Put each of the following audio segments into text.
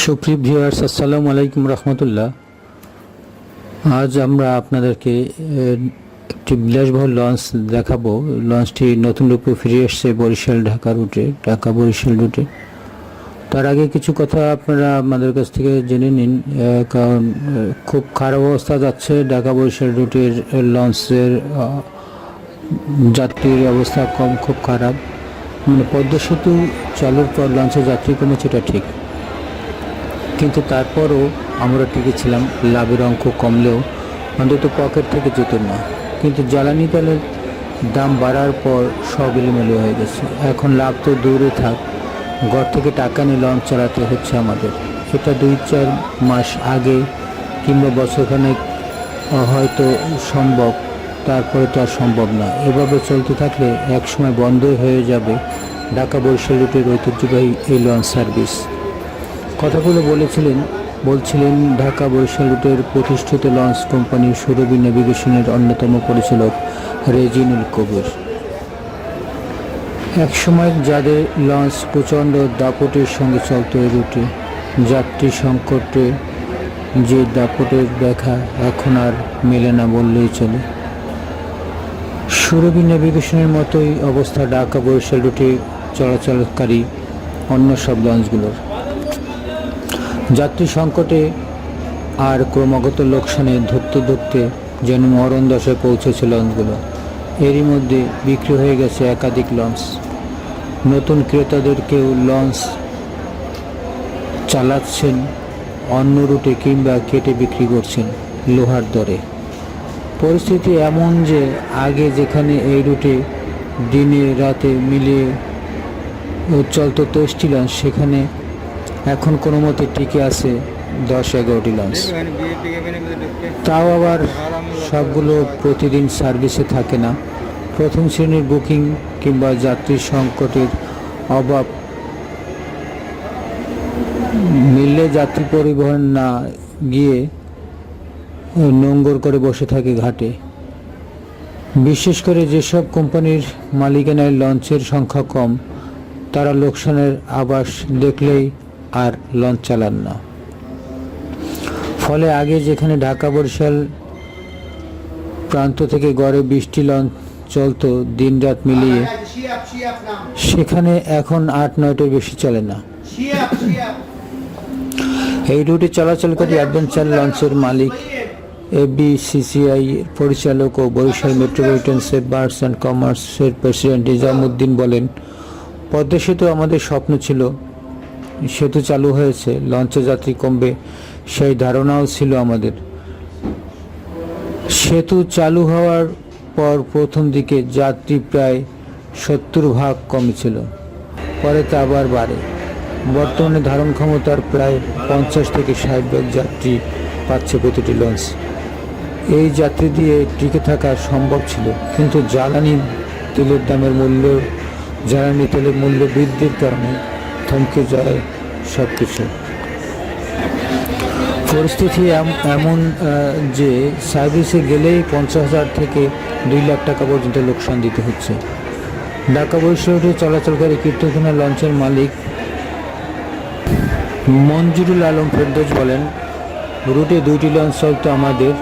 সুপ্রিয় ভিউয়ার্স, আসসালামু আলাইকুম রহমতুল্লাহ। আজ আমরা আপনাদেরকে একটি বিলাসবহুল লঞ্চ দেখাবো। লঞ্চটি নতুন রূপে ফিরে এসছে বরিশাল ঢাকা রুটে, ঢাকা বরিশাল রুটে। তার আগে কিছু কথা আপনারা আমাদের কাছ থেকে জেনে নিন কারণ খুব খারাপ অবস্থা যাচ্ছে ঢাকা বরিশাল রুটের লঞ্চের যাত্রীর অবস্থা কম, খুব খারাপ। মানে পদ্মা সেতু চালুর পর লঞ্চের যাত্রী কমেছে, এটা ঠিক। কিন্তু তারপরও আমরা টিকেছিলাম লাভের অঙ্ক কমলেও, অন্তত পকেট থেকে যেত না। কিন্তু জ্বালানি তেলের দাম বাড়ার পর সব এলোমেলো হয়ে গেছে। এখন লাভ তো দূরে থাক, ঘর থেকে টাকা নিয়ে লঞ্চ চালাতে হচ্ছে আমাদের। সেটা দুই চার মাস আগে কিংবা বছরখানেক হয়তো সম্ভব, তারপরে তো আর সম্ভব না। এভাবে চলতে থাকলে একসময় বন্ধই হয়ে যাবে ঢাকা বরিশাল রুটের ঐতিহ্যবাহী এই লঞ্চ সার্ভিস কথাগুলো বলেছিলেন, বলছিলেন, ঢাকা বরিশাল রুটের প্রতিষ্ঠিত লঞ্চ কোম্পানি সুরভি নেভিগেশনের অন্যতম পরিচালক রেজিনুল কবির। একসময় যাদের লঞ্চ প্রচণ্ড দাপটের সঙ্গে চলতো এই রুটে, যাত্রী সংকটে যে দাপটের দেখা এখন আর মেলে না বললেই চলে। সুরভি নেভিগেশনের মতোই অবস্থা ঢাকা বরিশাল রুটে চলাচলকারী অন্য সব লঞ্চগুলোর। যাত্রী সংকটে আর ক্রমাগত লোকসানে ধরতে ধরতে যেন মরণ দশায় পৌঁছেছে লঞ্চগুলো এরই মধ্যে বিক্রি হয়ে গেছে একাধিক লঞ্চ। নতুন ক্রেতাদেরকেও লঞ্চ চালাচ্ছেন, অন্য রুটে কিংবা কেটে বিক্রি করছেন লোহার দরে। পরিস্থিতি এমন যে আগে যেখানে এই রুটে দিনে রাতে মিলিয়ে চলতো তেইশটি লঞ্চ, সেখানে এখন কোনো মতে টিকে আছে দশ এগারোটি লঞ্চ তাও আবার সবগুলো প্রতিদিন সার্ভিসে থাকে না। প্রথম শ্রেণির বুকিং কিংবা যাত্রী সংকটের অভাব। মিললে যাত্রী পরিবহন না গিয়ে নোঙ্গর করে বসে থাকে ঘাটে। বিশেষ করে যেসব কোম্পানির মালিকানায় লঞ্চের সংখ্যা কম, তারা লোকসানের আবাস দেখলেই আর লঞ্চ চালান না। ফলে আগে যেখানে ঢাকা বরিশাল প্রান্ত থেকে গড়ে বৃষ্টি লঞ্চ চলতো মিলিয়ে শিয়াব শিয়াব নাম সেখানে এখন আট নয়টার বেশি চলে না। এই রুটে চলাচলকারী অ্যাডভেঞ্চার লঞ্চের মালিক এবিসিসিআই পরিচালক ও বরিশাল মেট্রোপলিটন সেফ বার্ডস অ্যান্ড কমার্সের প্রেসিডেন্ট নিজামুদ্দিন বলেন, পদ্মা সেতু আমাদের স্বপ্ন ছিল সেতু চালু হয়েছে, লঞ্চে যাত্রী কমবে, সেই ধারণাও ছিল আমাদের। সেতু চালু হওয়ার পর প্রথম দিকে যাত্রী প্রায় সত্তর ভাগ কমেছিল পরে তা আবার বাড়ে। বর্তমানে ধারণ ক্ষমতার প্রায় পঞ্চাশ থেকে ষাট ভাগ যাত্রী পাচ্ছে প্রতিটি লঞ্চ। এই যাত্রী দিয়ে টিকে থাকা সম্ভব ছিল, কিন্তু জ্বালানি তেলের দামের মূল্য, জ্বালানি তেলের মূল্য বৃদ্ধির কারণে থমকে যায় সব কিছু পরিস্থিতি এম- এমন যে সার্ভিসে গেলেই পঞ্চাশ হাজার থেকে দুই লাখ টাকা পর্যন্ত লোকসান দিতে হচ্ছে। ঢাকা বৈশ্বরে চলাচলকারী কীর্তনখানা লঞ্চের মালিক মঞ্জুরুল আলম ফেরদৌস বলেন, রুটে দুইটি লঞ্চ চলতো আমাদের।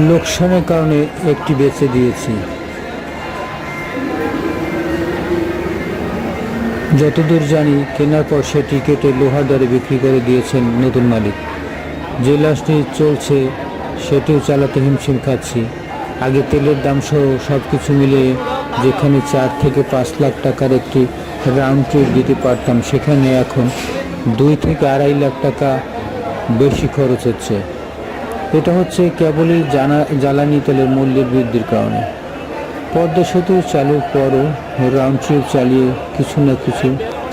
লোকসানের কারণে একটি বেচে দিয়েছি। যতদূর জানি, কেনার পর সেটি কেটে লোহার দরে বিক্রি করে দিয়েছেন নতুন মালিক। যে লঞ্চটি চলছে, সেটিও চালাতে হিমশিম খাচ্ছি। আগে তেলের দাম সহ সব কিছু মিলিয়ে যেখানে চার থেকে পাঁচ লাখ টাকার একটি রাউন্ড ট্রিপ দিতে পারতাম, সেখানে এখন দুই থেকে আড়াই লাখ টাকা বেশি খরচ হচ্ছে। এটা হচ্ছে কেবলই জানা, জ্বালানি তেলের মূল্যের বৃদ্ধির কারণে। পদ্মা সেতু চালুর পরও রাউন্ড ট্রিপ চালিয়ে কিছু না কিছু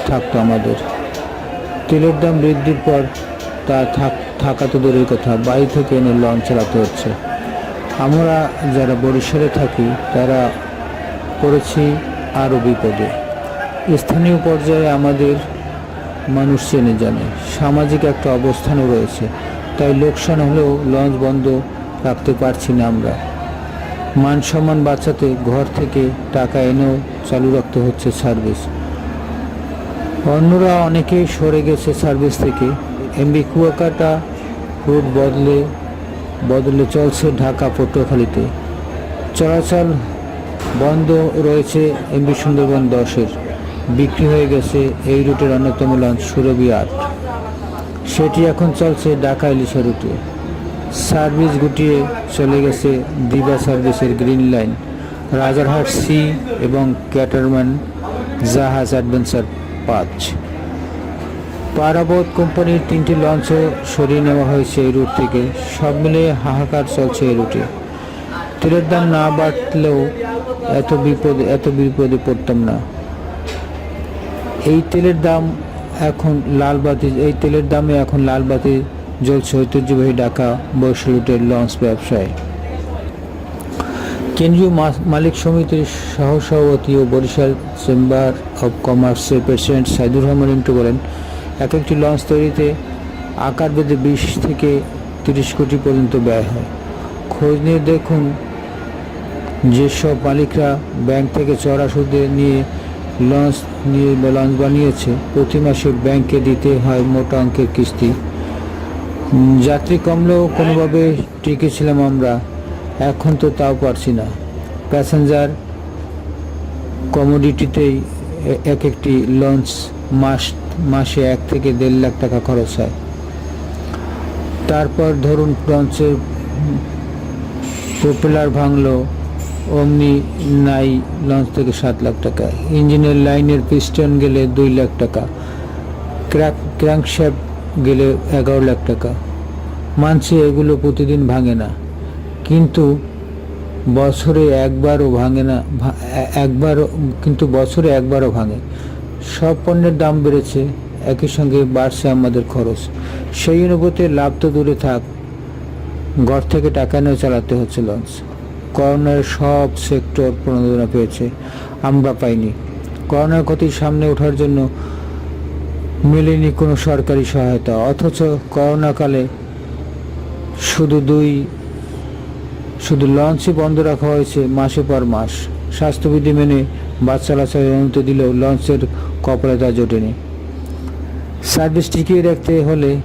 থাকতো আমাদের। তেলের দাম বৃদ্ধির পর তা থাক তো দূরের কথা, বাড়ি থেকে এনে লঞ্চ চালাতে হচ্ছে। আমরা যারা বরিশালে থাকি, তারা পড়েছি আরও বিপদে। স্থানীয় পর্যায়ে আমাদের মানুষ চেনে জানে, সামাজিক একটা অবস্থানও রয়েছে। তাই লোকসান হলেও লঞ্চ বন্ধ রাখতে পারছি না আমরা। মান সম্মান বাঁচাতে ঘর থেকে টাকা এনেও চালু রাখতে হচ্ছে সার্ভিস। অন্যরা অনেকেই সরে গেছে সার্ভিস থেকে। এমবি কুয়াকাটা রুট বদলে বদলে চলছে ঢাকা পটুয়াখালীতে। চলাচল বন্ধ রয়েছে এমবি সুন্দরবন দশের। বিক্রি হয়ে গেছে এই রুটের অন্যতম লঞ্চ সুরভি আট। সেটি এখন চলছে ঢাকা ইলিশা রুটে। সার্ভিস গুটিয়ে চলে গেছে দিবা সার্ভিসের গ্রিন লাইন। রাজারহাট সি এবং ক্যাটারম্যান জাহাজ অ্যাডভেঞ্চার পাঁচ। পারাবত কোম্পানির তিনটি লঞ্চও সরিয়ে নেওয়া হয়েছে এই রুট থেকে। সব মিলিয়ে হাহাকার চলছে এই রুটে। তেলের দাম না বাড়লেও এত বিপদে এত বিপদে পড়তাম না। এই তেলের দাম এখন লাল বাতি এই তেলের দামে এখন লাল বাতি জ্বলছে ঐতিহ্যবাহী ঢাকা বৈশ রুটের লঞ্চ ব্যবসায়। কেন্দ্রীয় মালিক সমিতির সহসভাপতি ও বরিশাল চেম্বার অব কমার্সের প্রেসিডেন্ট সাইদুর রহমান ইন্টু বলেন, এক একটি লঞ্চ তৈরিতে আকার বেঁধে বিশ থেকে তিরিশ কোটি পর্যন্ত ব্যয় হয়। খোঁজ নিয়ে দেখুন, যেসব মালিকরা ব্যাংক থেকে চড়া সুদে নিয়ে লঞ্চ নিয়ে, লঞ্চ বানিয়েছে, প্রতি মাসে ব্যাংকে দিতে হয় মোটা অঙ্কের কিস্তি। যাত্রী কমলেও কোনোভাবে টিকেছিলাম আমরা। এখন তো তাও পারছি না। প্যাসেঞ্জার কমোডিটিতেই এক একটি লঞ্চ মাস মাসে এক থেকে দেড় লাখ টাকা খরচ হয়। তারপর ধরুন লঞ্চের প্রপেলার ভাঙলো, অমনি নাই লঞ্চ থেকে সাত লাখ টাকা। ইঞ্জিনের লাইনের পিস্টন গেলে দুই লাখ টাকা। ক্র্যাক ক্র্যাঙ্কশ্যাপ গেলে এগারো লাখ টাকা। মানছি এগুলো প্রতিদিন ভাঙে না। কিন্তু বছরে একবারও ভাঙে না একবারও, কিন্তু বছরে একবারও ভাঙে। সব পণ্যের দাম বেড়েছে, একই সঙ্গে বাড়ছে আমাদের খরচ। সেই অনুভূতিতে লাভ তো দূরে থাক। ঘর থেকে টাকা নিয়ে চালাতে হচ্ছে লঞ্চ। করোনার সব সেক্টর প্রণোদনা পেয়েছে, আমরা পাইনি। করোনার ক্ষতির সামনে ওঠার জন্য মেলেনি কোনো সরকারি সহায়তা, অথচ করোনাকালে শুধু দুই, শুধু লঞ্চই বন্ধ রাখা হয়েছে মাসে পর মাস। স্বাস্থ্যবিধি মেনে বাস চলাচলের অনুমতি দিলেও লঞ্চের কপালে তা জোটেনি। সার্ভিস টিকিয়ে রাখতে হলে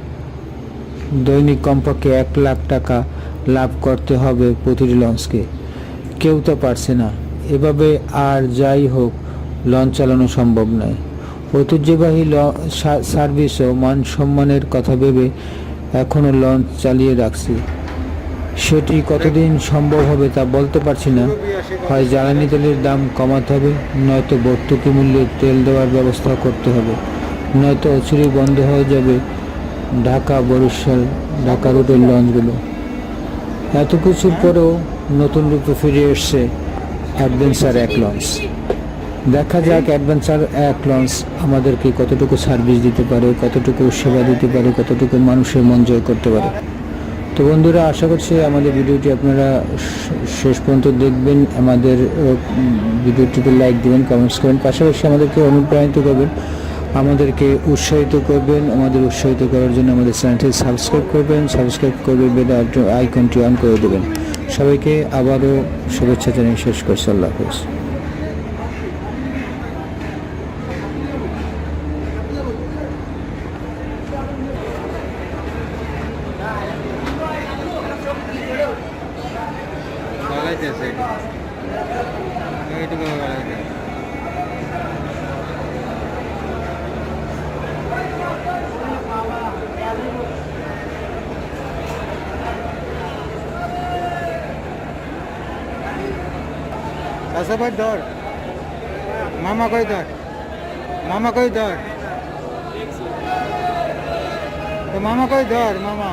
দৈনিক কমপক্ষে এক লাখ টাকা লাভ করতে হবে প্রতিটি লঞ্চকে। কেউ তো পারছে না। এভাবে আর যাই হোক, লঞ্চ চালানো সম্ভব নয়। ঐতিহ্যবাহী সার্ভিস ও মান সম্মানের কথা ভেবে এখনও লঞ্চ চালিয়ে রাখছি। সেটি কতদিন সম্ভব হবে তা বলতে পারছি না। হয় জ্বালানি তেলের দাম কমাতে হবে, নয়তো ভর্তুকি মূল্যে তেল দেওয়ার ব্যবস্থা করতে হবে। নয়তো অচিরেই বন্ধ হয়ে যাবে ঢাকা, বরিশাল, ঢাকা রুটের লঞ্চগুলো। এত কিছুর পরেও নতুন রূপে ফিরে এসছে অ্যাডভেঞ্চার এক লঞ্চ। দেখা যাক অ্যাডভেঞ্চার এক লঞ্চ আমাদেরকে কতটুকু সার্ভিস দিতে পারে কতটুকু সেবা দিতে পারে কতটুকু মানুষের মন জয় করতে পারে। তো বন্ধুরা আশা করছি আমাদের ভিডিওটি আপনারা শেষ পর্যন্ত দেখবেন। আমাদের ভিডিওটিতে লাইক দিবেন কমেন্টস করবেন পাশাপাশি আমাদেরকে অনুপ্রাণিত করবেন আমাদেরকে উৎসাহিত করবেন আমাদের উৎসাহিত করার জন্য আমাদের চ্যানেলটি সাবস্ক্রাইব করবেন সাবস্ক্রাইব করবে বেল আইকনটি অন করে দেবেন। সবাইকে আবারও শুভেচ্ছা জানিয়ে শেষ করছি। আল্লাহ হাফেজ। চাষা ভাই ধর। মামা কই ধর? মামা কই ধর? তো মামা কই ধর মামা?